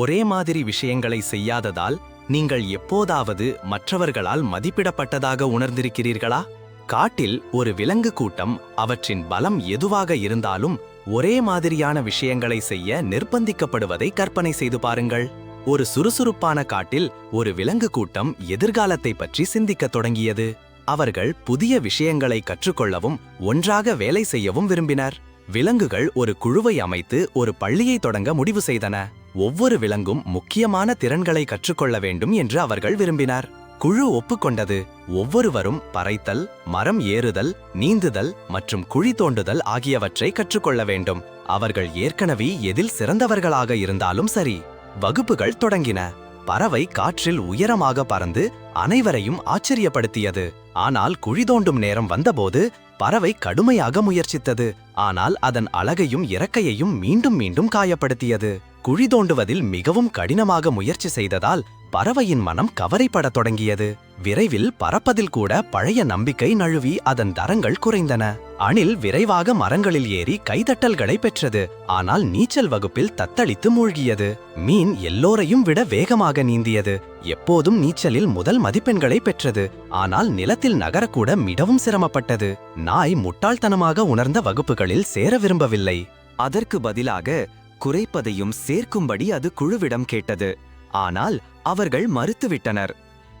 ஒரே மாதிரி விஷயங்களை செய்யாததால் நீங்கள் எப்போதாவது மற்றவர்களால் மதிப்பிடப்பட்டதாக உணர்ந்திருக்கிறீர்களா? காட்டில் ஒரு விலங்கு கூட்டம் அவற்றின் பலம் எதுவாக இருந்தாலும் ஒரே மாதிரியான விஷயங்களை செய்ய நிர்பந்திக்கப்படுவதை கற்பனை செய்து பாருங்கள். ஒரு சுறுசுறுப்பான காட்டில் ஒரு விலங்கு கூட்டம் எதிர்காலத்தை பற்றி சிந்திக்கத் தொடங்கியது. அவர்கள் புதிய விஷயங்களை கற்றுக்கொள்ளவும் ஒன்றாக வேலை செய்யவும் விரும்பினர். விலங்குகள் ஒரு குழுவை அமைத்து ஒரு பள்ளியை தொடங்க முடிவு செய்தன. ஒவ்வொரு விலங்கும் முக்கியமான திறன்களை கற்றுக்கொள்ள வேண்டும் என்று அவர்கள் விரும்பினர். குழு ஒப்புக்கொண்டது ஒவ்வொருவரும் பறைத்தல் மரம் ஏறுதல் நீந்துதல் மற்றும் குழி தோண்டுதல் ஆகியவற்றை கற்றுக்கொள்ள வேண்டும். அவர்கள் ஏற்கனவே எதில் சிறந்தவர்களாக இருந்தாலும் சரி வகுப்புகள் தொடங்கின. பறவை காற்றில் உயரமாக பறந்து அனைவரையும் ஆச்சரியப்படுத்தியது. ஆனால் குழி தோண்டும் நேரம் வந்தபோது பறவை கடுமையாக முயற்சித்தது. ஆனால் அதன் அழகையும் இறக்கையையும் மீண்டும் மீண்டும் காயப்படுத்தியது. குழி தோண்டுவதில் மிகவும் கடினமாக முயற்சி செய்ததால் பறவையின் மனம் கவரைப்படத் தொடங்கியது. விரைவில் பறப்பதில் கூட பழைய நம்பிக்கை நழுவி அதன் தரங்கள் குறைந்தன. அணில் விரைவாக மரங்களில் ஏறி கைதட்டல்களை பெற்றது. ஆனால் நீச்சல் வகுப்பில் தத்தளித்து மூழ்கியது. மீன் எல்லோரையும் விட வேகமாக நீந்தியது. எப்போதும் நீச்சலில் முதல் மதிப்பெண்களை பெற்றது. ஆனால் நிலத்தில் நகரக்கூட மிகவும் சிரமப்பட்டது. நாய் முட்டாள்தனமாக உணர்ந்த வகுப்புகளில் சேர விரும்பவில்லை. அதற்கு பதிலாக குறைப்பதையும் சேர்க்கும்படி அது குழுவிடம் கேட்டது. ஆனால் அவர்கள் மறுத்துவிட்டனர்.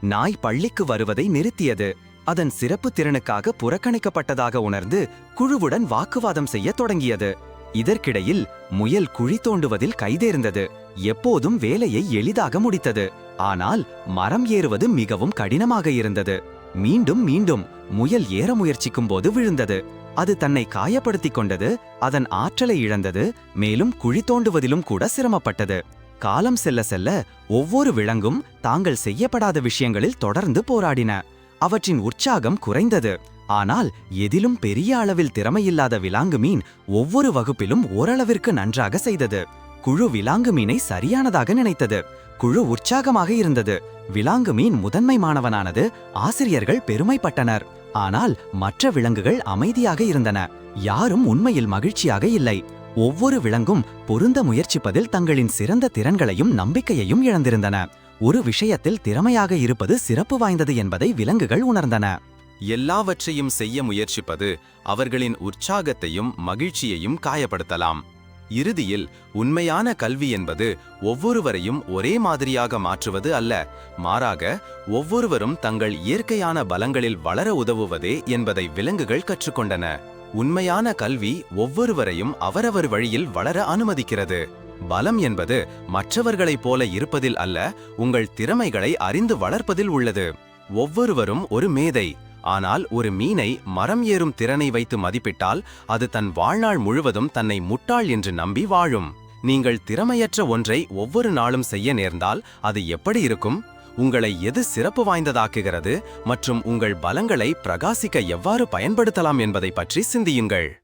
நாய் பள்ளிக்கு வருவதை நிறுத்தியது. அதன் சிறப்பு திறனுக்காக புறக்கணிக்கப்பட்டதாக உணர்ந்து குழுவுடன் வாக்குவாதம் செய்யத் தொடங்கியது. இதற்கிடையில் முயல் குழி தோண்டுவதில் கைதேர்ந்தது. எப்போதும் வேலையை எளிதாக முடித்தது. ஆனால் மரம் ஏறுவது மிகவும் கடினமாக இருந்தது. மீண்டும் மீண்டும் முயல் ஏற முயற்சிக்கும் போது விழுந்தது. அது தன்னை காயப்படுத்திக் கொண்டது அதன் ஆற்றலை இழந்தது மேலும் குழி தோண்டுவதிலும் கூட சிரமப்பட்டது. காலம் செல்ல செல்ல ஒவ்வொரு விலங்கும் தாங்கள் செய்யப்படாத விஷயங்களில் தொடர்ந்து போராடின. அவற்றின் உற்சாகம் குறைந்தது. ஆனால் எதிலும் பெரிய அளவில் திறமையில்லாத விலாங்கு மீன் ஒவ்வொரு வகுப்பிலும் ஓரளவிற்கு நன்றாக செய்தது. குழு விலாங்கு மீனை சரியானதாக நினைத்தது. குழு உற்சாகமாக இருந்தது. விலாங்கு மீன் முதன்மை மாணவனானது ஆசிரியர்கள் பெருமைப்பட்டனர். ஆனால் மற்ற விலங்குகள் அமைதியாக இருந்தன. யாரும் உண்மையில் மகிழ்ச்சியாக இல்லை. ஒவ்வொரு விலங்கும் பொருந்த முயற்சிப்பதில் தங்களின் சிறந்த திறன்களையும் நம்பிக்கையையும் இழந்திருந்தன. ஒரு விஷயத்தில் திறமையாக இருப்பது சிறப்பு வாய்ந்தது என்பதை விலங்குகள் உணர்ந்தன. எல்லாவற்றையும் செய்ய முயற்சிப்பது அவர்களின் உற்சாகத்தையும் மகிழ்ச்சியையும் காயப்படுத்தலாம். இறுதியில் உண்மையான கல்வி என்பது ஒவ்வொருவரையும் ஒரே மாதிரியாக மாற்றுவது அல்ல. மாறாக ஒவ்வொருவரும் தங்கள் இயற்கையான பலங்களில் வளர உதவுவதே என்பதை விலங்குகள் கற்றுக்கொண்டன. உண்மையான கல்வி ஒவ்வொருவரையும் அவரவர் வழியில் வளர அனுமதிக்கிறது. பலம் என்பது மற்றவர்களைப் போல இருப்பதில் அல்ல உங்கள் திறமைகளை அறிந்து வளர்ப்பதில் உள்ளது. ஒவ்வொருவரும் ஒரு மேதை. ஆனால் ஒரு மீனை மரம் ஏறும் திறனை வைத்து மதிப்பிட்டால் அது தன் வாழ்நாள் முழுவதும் தன்னை முட்டாள் என்று நம்பி வாழும். நீங்கள் திறமையற்ற ஒன்றை ஒவ்வொரு நாளும் செய்ய நேர்ந்தால் அது எப்படி இருக்கும்? உங்களை எது சிறப்பு வாய்ந்ததாக்குகிறது? மற்றும் உங்கள் பலங்களை பிரகாசிக்க எவ்வாறு பயன்படுத்தலாம் என்பதை பற்றி சிந்தியுங்கள்.